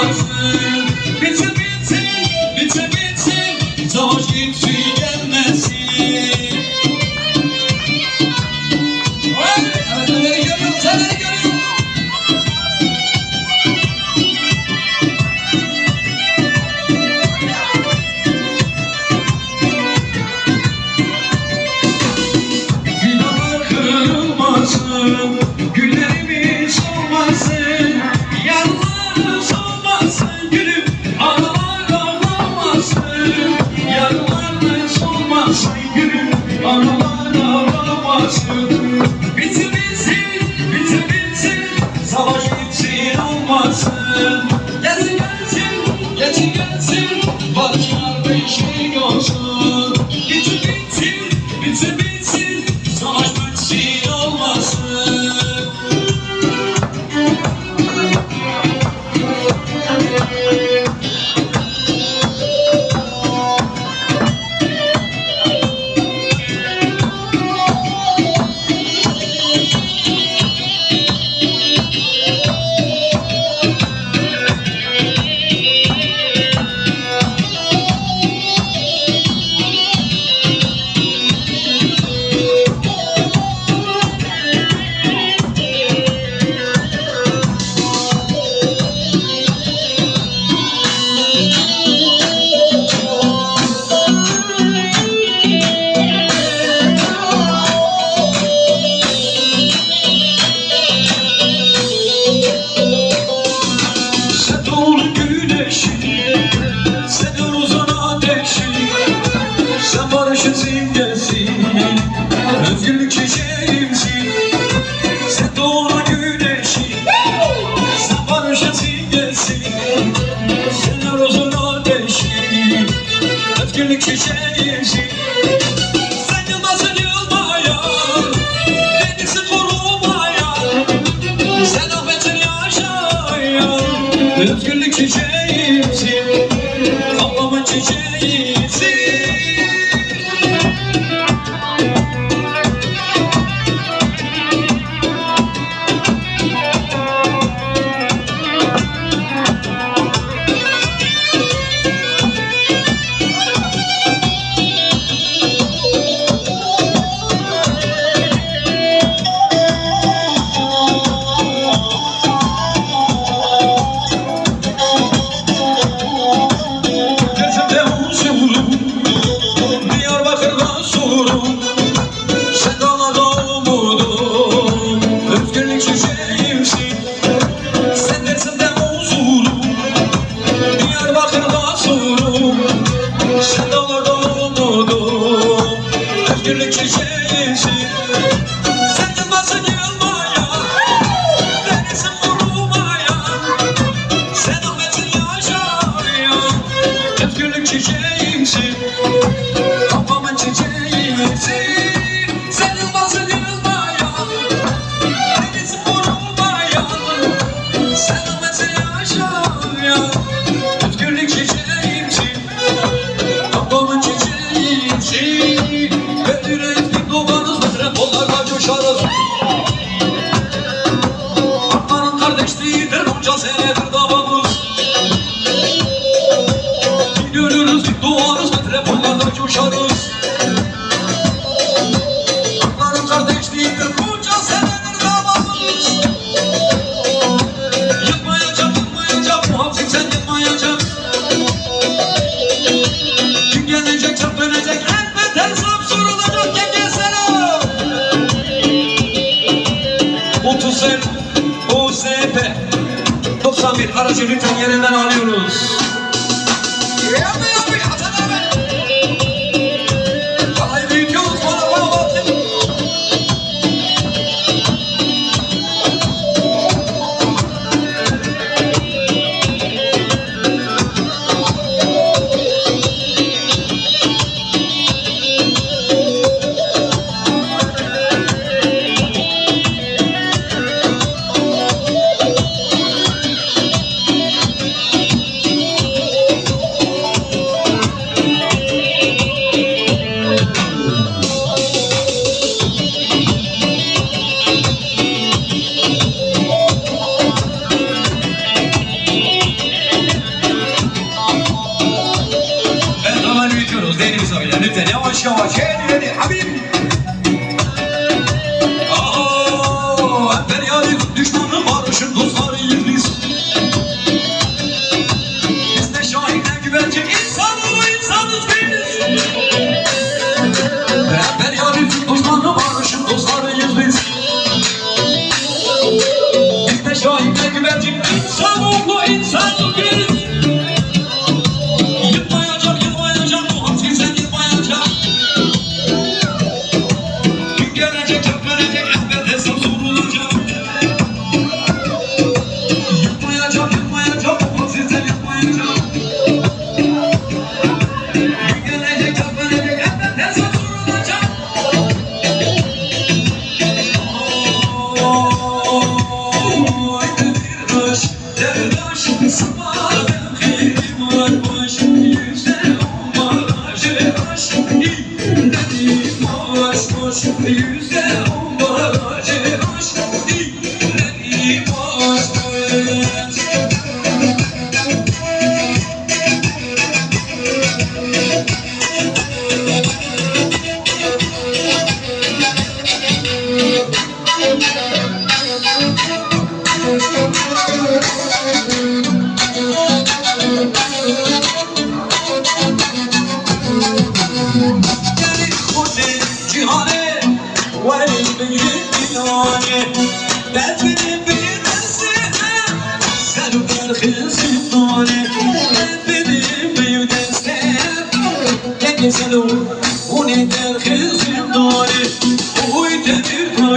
aşkın to Gül çiçeğimsin Sen doğma güneşin Sen barışa singesin Sen arozun ateşin Özgürlük çiçeğimsin Sen yılmazın yılmayan Denizi korumayan Sen affetin yaşayan kavuşalım Hakların kardeşliğidir bunca senedir davamız Yıkmayacağım, yıkmayacağım, muhafızım sen yıkmayacağım Gün gelecek, çırpınacak, elbet hesap sorulacak gece selam. Mutusel, OZP 91 aracı lütfen yerinden alıyoruz. Yeah, yavaş yavaş yedi yedi Habibim Aho emperyali dostları İblis Biz de şahine güvence insanız insanız değiliz Emperyali düşmanın barışın dostları İblis Biz de şahine güvence insanoğlu Yeah.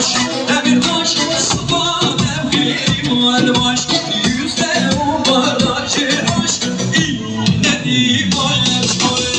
boş Demir taş sıfa devrim var baş Yüzde o bardak şeraş İnne ibaret koyet